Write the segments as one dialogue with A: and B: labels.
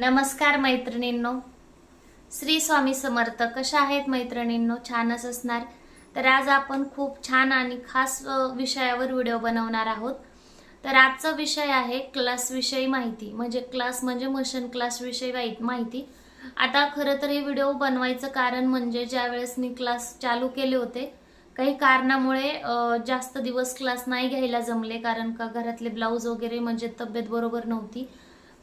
A: नमस्कार मैत्रिणींनो. श्री स्वामी समर्थ कशा आहेत मैत्रिणींनो? छानच असणार. तर आज आपण खूप छान आणि खास विषयावर व्हिडिओ बनवणार आहोत. तर आजचा विषय आहे क्लास विषयी माहिती. म्हणजे क्लास म्हणजे मशन क्लास विषयी माहिती. आता खरं तर हे व्हिडिओ बनवायचं कारण म्हणजे ज्यावेळेस मी क्लास चालू केले होते काही कारणामुळे जास्त दिवस क्लास नाही घ्यायला जमले. कारण का घरातले ब्लाऊज वगैरे म्हणजे तब्येत बरोबर नव्हती.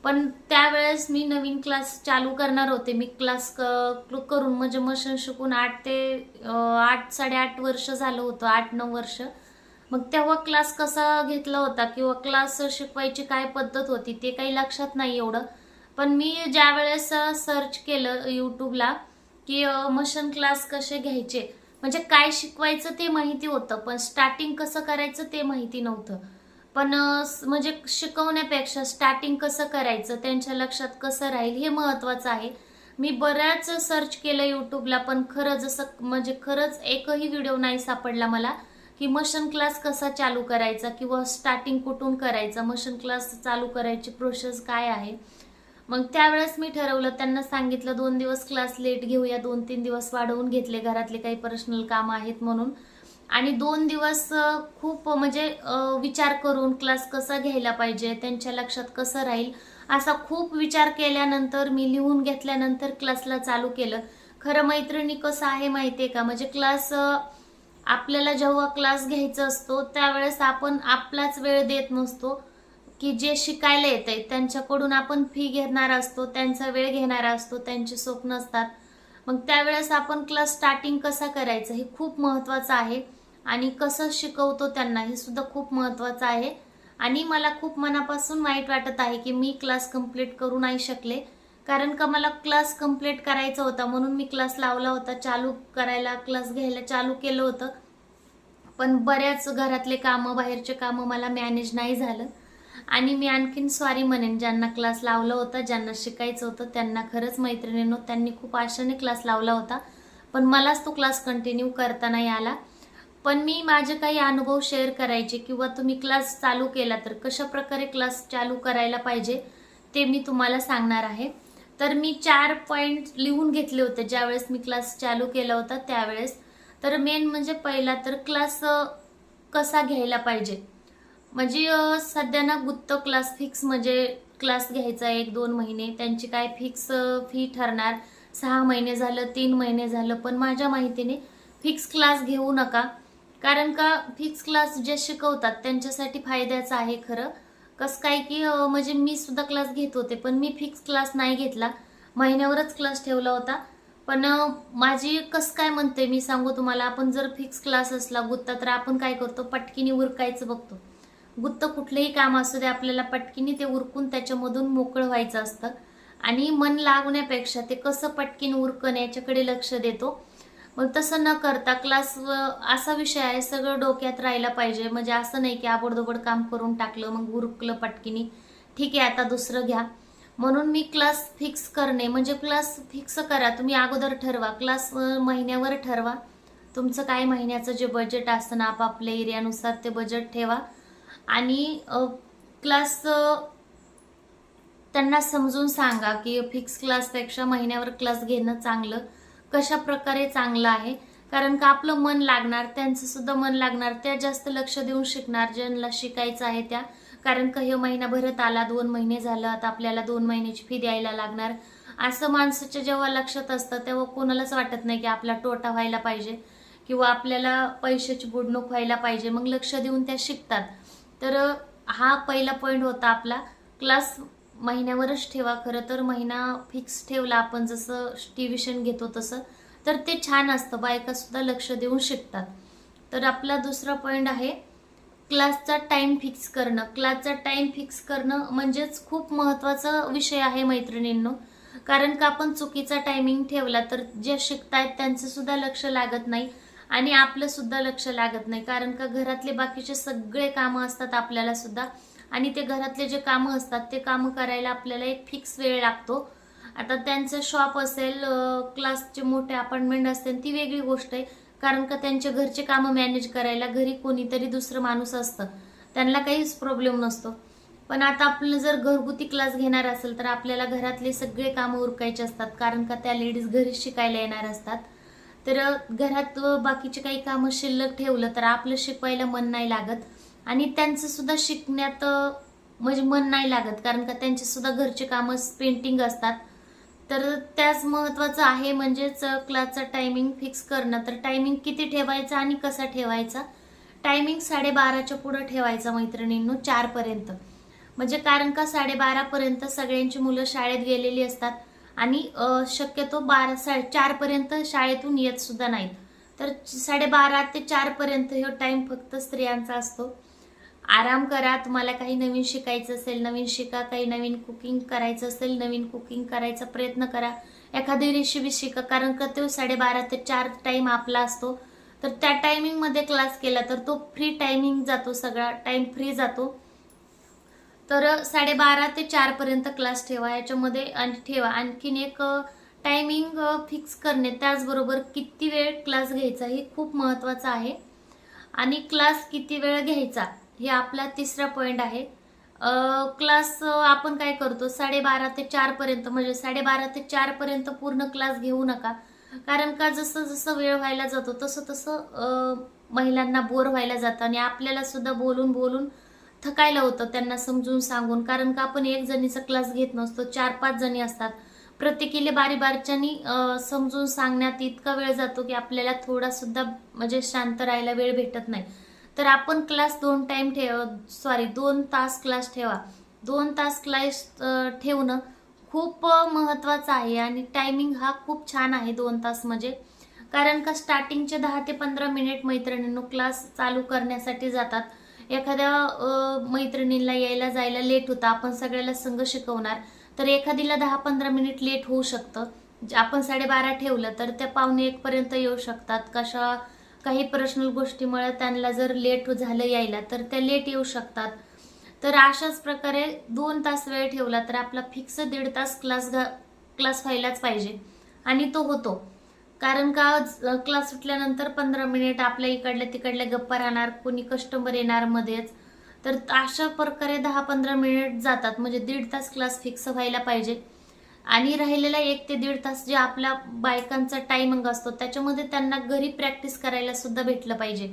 A: पण त्यावेळेस मी नवीन क्लास चालू करणार होते. मी क्लास क- करून म्हणजे मशीन शिकून आठ ते आठ साडेआठ वर्ष झालं होतं. आठ नऊ वर्ष. मग तेव्हा क्लास कसा घेतला होता किंवा क्लास शिकवायची काय पद्धत होती ते काही लक्षात नाही एवढं. पण मी ज्या वेळेस सर्च केलं यूट्यूबला की मशन क्लास कसे घ्यायचे. म्हणजे काय शिकवायचं ते माहिती होतं पण स्टार्टिंग कसं करायचं ते माहिती नव्हतं. पण म्हणजे शिकवण्यापेक्षा स्टार्टिंग कसं करायचं त्यांच्या लक्षात कसं राहील हे महत्वाचं आहे. मी बऱ्याच सर्च केलं यूट्यूबला पण खरं जसं म्हणजे खरंच एकही व्हिडिओ नाही सापडला मला की मशन क्लास कसा चालू करायचा किंवा स्टार्टिंग कुठून करायचा मशन क्लास चालू करायची प्रोसेस काय आहे. मग त्यावेळेस मी ठरवलं त्यांना सांगितलं दोन दिवस क्लास लेट घेऊया दोन तीन दिवस वाढवून घेतले घरातले काही पर्सनल काम आहेत म्हणून. आणि दोन दिवस खूप म्हणजे विचार करून क्लास कसा घ्यायला पाहिजे त्यांच्या लक्षात कसं राहील असा खूप विचार केल्यानंतर मी लिहून घेतल्यानंतर क्लासला चालू केलं. खरं मैत्रिणी कसं आहे माहितीये का? म्हणजे क्लास आपल्याला जेव्हा क्लास घ्यायचा असतो त्यावेळेस आपण आपलाच वेळ देत नसतो की जे शिकायला येत आहे त्यांच्याकडून आपण फी घेणार असतो त्यांचा वेळ घेणारा असतो त्यांचे स्वप्न असतात. मग त्यावेळेस आपण क्लास स्टार्टिंग कसा करायचं हे खूप महत्त्वाचं आहे. आणि कसं शिकवतो त्यांना हे सुद्धा खूप महत्त्वाचं आहे. आणि मला खूप मनापासून वाईट वाटत आहे की मी क्लास कंप्लीट करू नाही शकले. कारण का मला क्लास कंप्लीट करायचा होता म्हणून मी क्लास लावला होता चालू करायला क्लास घ्यायला चालू केलं होतं. पण बऱ्याच घरातले कामं बाहेरचे कामं मला मॅनेज नाही झालं. आणि मी आणखीन सॉरी म्हणेन ज्यांना क्लास लावला होता ज्यांना शिकायचं होतं त्यांना खरंच मैत्रिणींनो त्यांनी खूप आशाने क्लास लावला होता. पण मलाच तो क्लास कंटिन्यू करता नाही आला. पण मी माझे काही अनुभव शेअर करायचे किंवा तुम्ही क्लास चालू केला तर कशा प्रकारे क्लास चालू करायला पाहिजे ते मी तुम्हाला सांगणार आहे. तर मी चार पॉईंट लिहून घेतले होते ज्यावेळेस मी क्लास चालू केला होता त्यावेळेस. तर मेन म्हणजे पहिला तर क्लास कसा घ्यायला पाहिजे? म्हणजे सध्या ना गुत्त क्लास फिक्स म्हणजे क्लास घ्यायचा एक दोन महिने. त्यांची काय फिक्स फी ठरणार? सहा महिने झालं तीन महिने झालं. पण माझ्या माहितीने फिक्स क्लास घेऊ नका. कारण का फिक्स क्लास जे शिकवतात त्यांच्यासाठी फायद्याचं आहे खरं. कसं काय की म्हणजे मी सुद्धा क्लास घेत होते पण मी फिक्स क्लास नाही घेतला. महिन्यावरच क्लास ठेवला होता. पण माझी कसं काय म्हणते मी सांगू तुम्हाला. आपण जर फिक्स क्लास असला गुत्ता तर आपण काय करतो? पटकीने उरकायचं बघतो. गुत्त कुठलंही काम असू दे आपल्याला पटकीने ते उरकून त्याच्यामधून मोकळं व्हायचं असतं. आणि मन लागण्यापेक्षा ते कसं पटकीन उरकण याच्याकडे लक्ष देतो. मग तसं न करता क्लास असा विषय आहे सगळं डोक्यात राहायला पाहिजे. म्हणजे असं नाही की आबडदोबड काम करून टाकलं मग उरकलं पटकिनी. ठीक आहे आता दुसरं घ्या. म्हणून मी क्लास फिक्स करणे म्हणजे क्लास फिक्स करा. तुम्ही अगोदर ठरवा. क्लास महिन्यावर ठरवा. तुमचं काय महिन्याचं जे बजेट असतं ना आपापल्या एरियानुसार ते बजेट ठेवा. आणि क्लास त्यांना समजून सांगा की फिक्स क्लासपेक्षा महिन्यावर क्लास घेणं चांगलं. कशा प्रकारे चांगलं आहे? कारण का आपलं मन लागणार त्यांचं सुद्धा मन लागणार त्या जास्त लक्ष देऊन शिकणार ज्यांना शिकायचं आहे त्या. कारण का हे महिना भरत आला दोन महिने झालं आता आपल्याला दोन महिन्याची फी द्यायला लागणार. असं माणसाच्या जेव्हा लक्षात असतं तेव्हा कोणालाच वाटत नाही की आपला तोटा व्हायला पाहिजे किंवा आपल्याला पैशाची बुडणूक व्हायला पाहिजे. मग लक्ष देऊन त्या शिकतात. तर हा पहिला पॉईंट होता आपला. क्लास महिन्यावरच ठेवा. खरं तर महिना फिक्स ठेवला आपण जसं ट्युशन घेतो तसं. तर ते छान असतं. बायका सुद्धा लक्ष देऊन शिकतात. तर आपला दुसरा पॉईंट आहे क्लासचा टाइम फिक्स करणं. क्लासचा टाइम फिक्स करणं म्हणजेच खूप महत्त्वाचा विषय आहे मैत्रिणींनो. कारण का आपण चुकीचा टायमिंग ठेवला तर जे शिकतायत त्यांचं सुद्धा लक्ष लागत नाही आणि आपलं सुद्धा लक्ष लागत नाही. कारण का घरातले बाकीचे सगळे कामं असतात आपल्याला सुद्धा आणि ते घरातले जे कामं असतात ते कामं करायला आपल्याला एक फिक्स वेळ लागतो. आता त्यांचं शॉप असेल क्लासचे मोठे अपार्टमेंट असतील ती वेगळी गोष्ट आहे. कारण का त्यांच्या घरचे कामं मॅनेज करायला घरी कोणीतरी दुसरं माणूस असतं. त्यांना काहीच प्रॉब्लेम नसतो. पण आता आपलं जर घरगुती क्लास घेणार असेल तर आपल्याला घरातले सगळे कामं उरकायचे असतात. कारण का त्या लेडीज घरी शिकायला येणार असतात. तर घरात बाकीचे काही कामं शिल्लक ठेवलं तर आपलं शिकवायला मन नाही लागत. आणि त्यांचं सुद्धा शिकण्यात म्हणजे मन नाही लागत. कारण का त्यांचे सुद्धा घरचे कामं पेंटिंग असतात. तर त्याच महत्वाचं आहे म्हणजेच क्लासचा टायमिंग फिक्स करणं. तर टायमिंग किती ठेवायचा आणि कसा ठेवायचा? टायमिंग साडेबाराच्या पुढं ठेवायचा मैत्रिणींनो चारपर्यंत म्हणजे कारण का साडेबारापर्यंत सगळ्यांची मुलं शाळेत गेलेली असतात आणि शक्यतो बारा सा चारपर्यंत शाळेतून येत सुद्धा नाहीत. तर साडेबारा ते चारपर्यंत हे टाईम फक्त स्त्रियांचा असतो. आराम करा तुम्हाला काही नवीन शिकायचं असेल नवीन शिका काही नवीन कुकिंग करायचं असेल नवीन कुकिंग करायचा प्रयत्न करा. एखादी रेसिपी शिका कारण का तो साडेबारा ते चार टाईम आपला असतो. तर त्या टायमिंगमध्ये क्लास केला तर तो फ्री टायमिंग जातो सगळा टाईम फ्री जातो. तर साडेबारा ते चारपर्यंत क्लास ठेवा याच्यामध्ये आणि ठेवा. आणखीन एक टायमिंग फिक्स करणे त्याचबरोबर किती वेळ क्लास घ्यायचा हे खूप महत्त्वाचं आहे. आणि क्लास किती वेळ घ्यायचा? हे आपला तिसरा पॉईंट आहे. क्लास आपण काय करतो? साडेबारा ते चारपर्यंत म्हणजे साडेबारा ते चारपर्यंत पूर्ण क्लास घेऊ नका. कारण का जसं जसं वेळ व्हायला जातो तसं तसं महिलांना बोर व्हायला जातं आणि आपल्याला सुद्धा बोलून बोलून थकायला होतं त्यांना समजून सांगून. कारण का आपण एक जणीचा क्लास घेत नसतो चार पाच जणी असतात. प्रत्येकीले बारी बारच्यानी समजून सांगण्यात इतका वेळ जातो की आपल्याला थोडासुद्धा म्हणजे शांत राहायला वेळ भेटत नाही. तर आपण क्लास दोन टाईम ठेव सॉरी दोन तास क्लास ठेवा. दोन तास क्लास ठेवणं खूप महत्त्वाचं आहे आणि टायमिंग हा खूप छान आहे दोन तास म्हणजे. कारण का स्टार्टिंगचे दहा ते पंधरा मिनिट मैत्रिणींनो क्लास चालू करण्यासाठी जातात. एखाद्या मैत्रिणींना यायला जायला लेट होतं आपण सगळ्याला संघ शिकवणार. तर एखादीला दहा पंधरा मिनिट लेट होऊ शकतं. आपण साडेबारा ठेवलं तर त्या पावणे एकपर्यंत येऊ शकतात. कशा काही पर्सनल गोष्टीमुळे त्यांना जर लेट झालं यायला तर त्या लेट येऊ शकतात. तर अशाच प्रकारे दोन तास वेळ ठेवला तर आपला फिक्स दीड तास क्लास घा क्लास व्हायलाच पाहिजे. आणि तो होतो. कारण का क्लास सुटल्यानंतर पंधरा मिनिट आपल्या इकडल्या तिकडल्या गप्पा राहणार कोणी कस्टमर येणार मध्येच. तर अशा प्रकारे दहा पंधरा मिनिट जातात. म्हणजे दीड तास क्लास फिक्स व्हायला पाहिजे. आणि राहिलेला एक ते दीड तास जे आपल्या बायकांचा टायमिंग असतो त्याच्यामध्ये त्यांना घरी प्रॅक्टिस करायला सुद्धा भेटलं पाहिजे.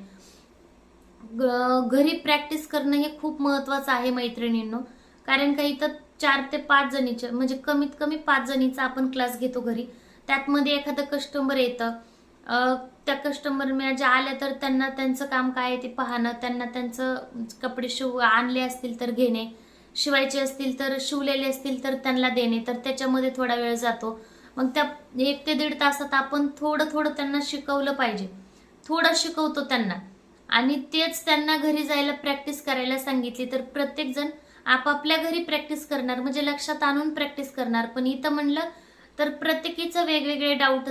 A: घरी प्रॅक्टिस करणं हे खूप महत्वाचं आहे मैत्रिणींनो. कारण का इथं चार ते पाच जणीचे म्हणजे कमीत कमी पाच जणीचा आपण क्लास घेतो घरी. त्यातमध्ये एखादं कस्टमर येतं. त्या कस्टमर ज्या आल्या तर त्यांना त्यांचं काम काय आहे ते पाहणं त्यांना त्यांचं कपडे शिव आणले असतील तर घेणे. शिवायचे असतील तर शिवलेले असतील तर त्यांना देणे तर त्याच्यामध्ये थोडा वेळ जातो. मग त्या एक ते दीड तासात आपण थोडं थोडं त्यांना शिकवलं पाहिजे. थोडं शिकवतो त्यांना. आणि तेच त्यांना घरी जायला प्रॅक्टिस करायला सांगितली तर प्रत्येक जण आपापल्या घरी प्रॅक्टिस करणार म्हणजे लक्षात आणून प्रॅक्टिस करणार. पण इथं म्हणलं तर प्रत्येकीचं वेगवेगळे डाऊट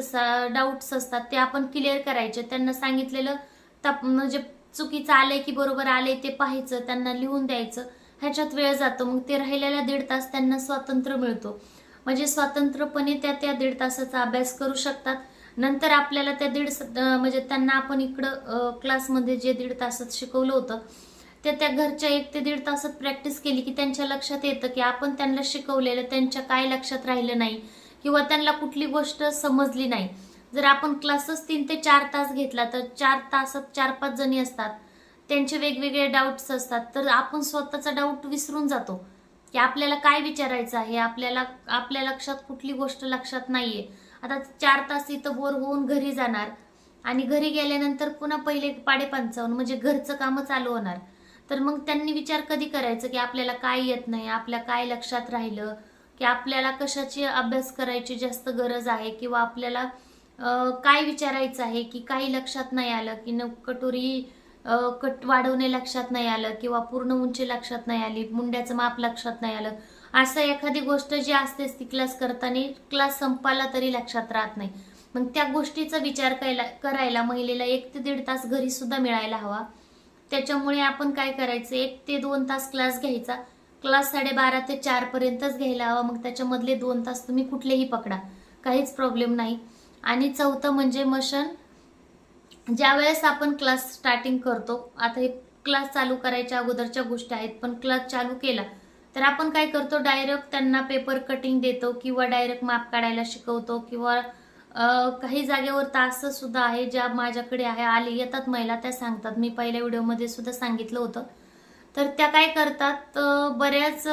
A: डाऊट्स असतात ते आपण क्लिअर करायचे. त्यांना सांगितलेलं तप म्हणजे चुकीचं आलंय की बरोबर आलंय ते पाहायचं त्यांना लिहून द्यायचं. ह्याच्यात वेळ जातो. मग ते राहिलेला दीड तास त्यांना स्वातंत्र्य मिळतो. म्हणजे स्वातंत्र्यपणे त्या त्या दीड तासाचा अभ्यास करू शकतात. नंतर आपल्याला त्या दीड म्हणजे त्यांना आपण इकडं क्लासमध्ये जे दीड तासात शिकवलं होतं ते त्या घरच्या एक ते दीड तासात प्रॅक्टिस केली की त्यांच्या लक्षात येतं की आपण त्यांना शिकवलेलं त्यांच्या काय लक्षात राहिलं नाही किंवा त्यांना कुठली गोष्ट समजली नाही. जर आपण क्लासच तीन ते चार तास घेतला तर चार तासात चार पाच जणी असतात. त्यांचे वेगवेगळे डाऊट्स असतात. तर आपण स्वतःचा डाऊट विसरून जातो. की आपल्याला काय विचारायचं आहे? आपल्याला आपल्या लक्षात कुठली गोष्ट लक्षात नाहीये. आता चार तास इथं बोर होऊन घरी जाणार आणि घरी गेल्यानंतर पुन्हा पहिले पाडे पंचावन्न म्हणजे घरचं कामं चालू होणार. तर मग त्यांनी विचार कधी करायचं? की आपल्याला काय येत नाही? आपल्या काय लक्षात राहिलं? की आपल्याला कशाची अभ्यास करायची जास्त गरज आहे? किंवा आपल्याला काय विचारायचं आहे? की काही लक्षात नाही आलं? की न कटोरी कट वाढवणे लक्षात नाही आलं किंवा पूर्ण उंची लक्षात नाही आली मुंड्याचं माप लक्षात नाही आलं असं एखादी गोष्ट जी असते ती क्लास करताना क्लास संपाला तरी लक्षात राहत नाही. मग त्या गोष्टीचा विचार करायला करायला महिलेला एक ते दीड तास घरी सुद्धा मिळायला हवा. त्याच्यामुळे आपण काय करायचं एक ते दोन तास क्लास घ्यायचा. क्लास साडेबारा ते चार पर्यंतच घ्यायला हवा मग त्याच्यामधले दोन तास तुम्ही कुठलेही पकडा. काहीच प्रॉब्लेम नाही. आणि चौथं म्हणजे मशन ज्या वेळेस आपण क्लास स्टार्टिंग करतो आता हे क्लास चालू करायच्या अगोदरच्या गोष्टी आहेत पण क्लास चालू केला तर आपण काय करतो डायरेक्ट त्यांना पेपर कटिंग देतो किंवा डायरेक्ट माप काढायला शिकवतो किंवा काही जागेवर तास सुद्धा आहे ज्या माझ्याकडे आहे आले येतात महिला त्या सांगतात. मी पहिल्या व्हिडिओमध्ये सुद्धा सांगितलं होतं. तर त्या काय करतात बऱ्याच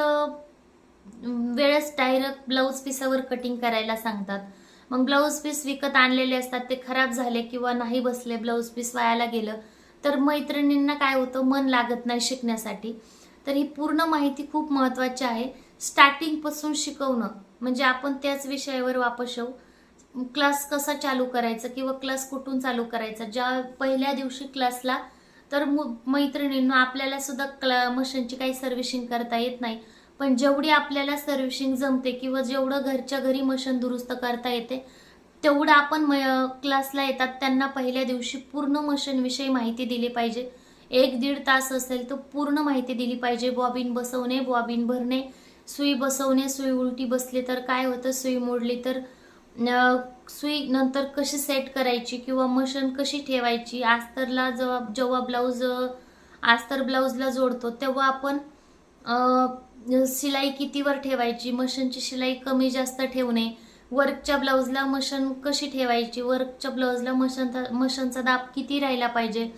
A: वेळेस डायरेक्ट ब्लाऊज पिसावर कटिंग करायला सांगतात. मग ब्लाऊज पीस विकत आणलेले असतात ते खराब झाले किंवा नाही बसले ब्लाऊज पीस वायाला गेलं तर मैत्रिणींना काय होतं मन लागत नाही शिकण्यासाठी. तर ही पूर्ण माहिती खूप महत्त्वाची आहे. स्टार्टिंगपासून शिकवणं म्हणजे आपण त्याच विषयावर वापस येऊ. क्लास कसा चालू करायचा किंवा क्लास कुठून चालू करायचा ज्या पहिल्या दिवशी क्लासला तर मु- आपल्याला सुद्धा क्ला मशीनची काही सर्व्हिसिंग करता येत नाही. पण जेवढी आपल्याला सर्व्हिसिंग जमते किंवा जेवढं घरच्या घरी मशीन दुरुस्त करता येते तेवढं आपण म- क्लासला येतात त्यांना पहिल्या दिवशी पूर्ण मशीनविषयी माहिती दिली पाहिजे. एक दीड तास असेल तर पूर्ण माहिती दिली पाहिजे बॉबिन बसवणे बॉबिन भरणे सुई बसवणे सुई उलटी बसली तर काय होतं सुई मोडली तर सुई नंतर कशी सेट करायची किंवा मशीन कशी ठेवायची आस्तरला जेव्हा जेव्हा ब्लाऊज आस्तर ब्लाऊजला जोडतो तेव्हा आपण शिलाई कितीवर ठेवायची? मशीनची शिलाई कमी जास्त ठेवणे वर्कच्या ब्लाऊजला मशीन कशी ठेवायची? वर्कच्या ब्लाऊजला मशीनचा मशीनचा दाब किती राहिला पाहिजे?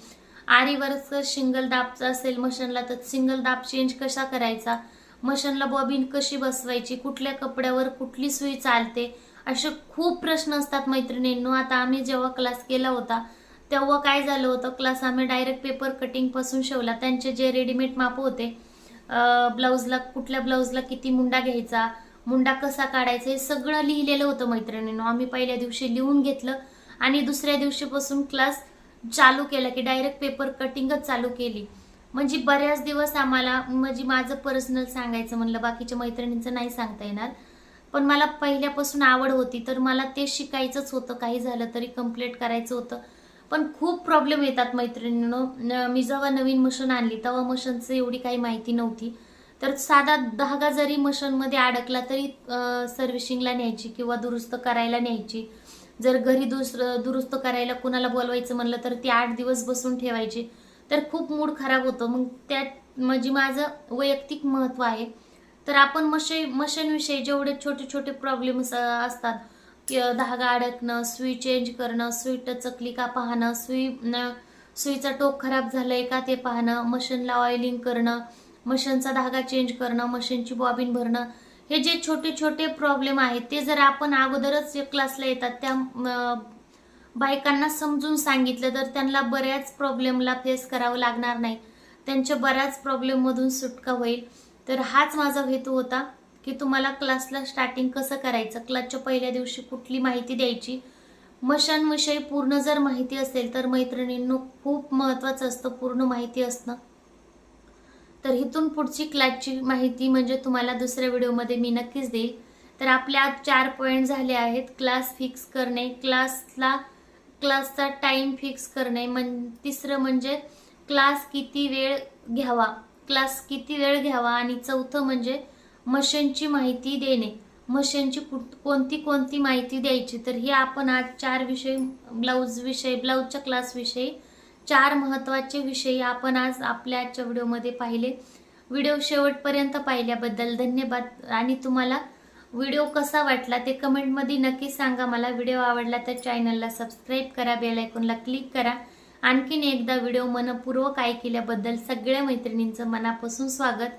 A: आरी वर्कचं सिंगल दाबचा असेल मशीनला तर सिंगल दाब चेंज कसा करायचा? मशीनला बॉबिन कशी बसवायची? कुठल्या कपड्यावर कुठली सुई चालते? असे खूप प्रश्न असतात मैत्रिणींनो. आता आम्ही जेव्हा क्लास केला होता तेव्हा काय झालं होतं? क्लास आम्ही डायरेक्ट पेपर कटिंगपासून शिवला. त्यांचे जे रेडीमेड माप होते ब्लाऊजला कुठल्या ब्लाऊजला किती मुंडा घ्यायचा मुंडा कसा काढायचा हे सगळं लिहिलेलं होतं मैत्रिणींनो. आम्ही पहिल्या दिवशी लिहून घेतलं आणि दुसऱ्या दिवशीपासून क्लास चालू केला की डायरेक्ट पेपर कटिंगच चालू केली. म्हणजे बऱ्याच दिवस आम्हाला म्हणजे माझं पर्सनल सांगायचं म्हणलं बाकीच्या मैत्रिणींचं नाही सांगता येणार. पण मला पहिल्यापासून आवड होती तर मला ते शिकायचंच होतं काही झालं तरी कंप्लीट करायचं होतं. पण खूप प्रॉब्लेम येतात मैत्रिणींनो. मी जेव्हा नवीन मशीन आणली तेव्हा मशीनचं एवढी काही माहिती नव्हती. तर साधा धागा जरी मशीनमध्ये अडकला तरी सर्व्हिसिंगला न्यायची किंवा दुरुस्त करायला न्यायची. जर घरी दुसरं दुरुस्त करायला कुणाला बोलवायचं म्हणलं तर ती आठ दिवस बसून ठेवायची. तर खूप मूड खराब होतो. मग त्यात म्हणजे माझं वैयक्तिक महत्त्व आहे. तर आपण मशे मशीनविषयी जेवढे छोटे छोटे प्रॉब्लेम्स असतात धागा अडकणं सुई चेंज करणं सुई टचकली का पाहणं सुई सुईचा टोक खराब झालंय का ते पाहणं मशीनला ऑइलिंग करणं मशीनचा धागा चेंज करणं मशीनची बॉबिन भरणं हे जे छोटे छोटे प्रॉब्लेम आहेत ते जर आपण अगोदरच क्लासला येतात त्या बायकांना समजून सांगितलं तर त्यांना बऱ्याच प्रॉब्लेमला फेस करावं लागणार नाही. त्यांच्या बऱ्याच प्रॉब्लेममधून सुटका होईल. तर हाच माझा हेतू होता. की तुम्हाला क्लासला स्टार्टिंग कसं करायचं? क्लासच्या पहिल्या दिवशी कुठली माहिती द्यायची? मशांविषयी पूर्ण जर माहिती असेल तर मैत्रिणींनो खूप महत्त्वाचं असतं पूर्ण माहिती असणं. तर इथून पुढची क्लासची माहिती म्हणजे तुम्हाला दुसऱ्या व्हिडिओमध्ये मी नक्कीच देईल. तर आपल्या चार पॉईंट झाले आहेत. क्लास फिक्स करणे क्लासला क्लासचा टाइम फिक्स करणे मन तिसरं म्हणजे क्लास किती वेळ घ्यावा? क्लास किती वेळ घ्यावा? आणि चौथं म्हणजे मशीनची माहिती देणे मशीनची कुठ- कोणती कोणती माहिती द्यायची? तर हे आपण आज चार विषय ब्लाऊज विषय ब्लाऊजच्या क्लासविषयी चार महत्त्वाचे विषय आपण आज आपल्या आजच्या व्हिडिओमध्ये पाहिले. व्हिडिओ शेवटपर्यंत पाहिल्याबद्दल धन्यवाद. आणि तुम्हाला व्हिडिओ कसा वाटला ते कमेंटमध्ये नक्की सांगा. मला व्हिडिओ आवडला तर चॅनलला सबस्क्राईब करा बेल आयकॉनला क्लिक करा. आणखीन एकदा व्हिडिओ मनपूर्वक ऐकल्याबद्दल सगळ्या मैत्रिणींचं मनापासून स्वागत.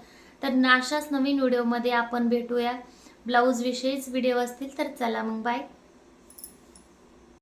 A: तर अशाच नवीन व्हिडिओमध्ये आपण भेटूया. ब्लाऊज विषयीच व्हिडिओ असतील तर चला मग बाय.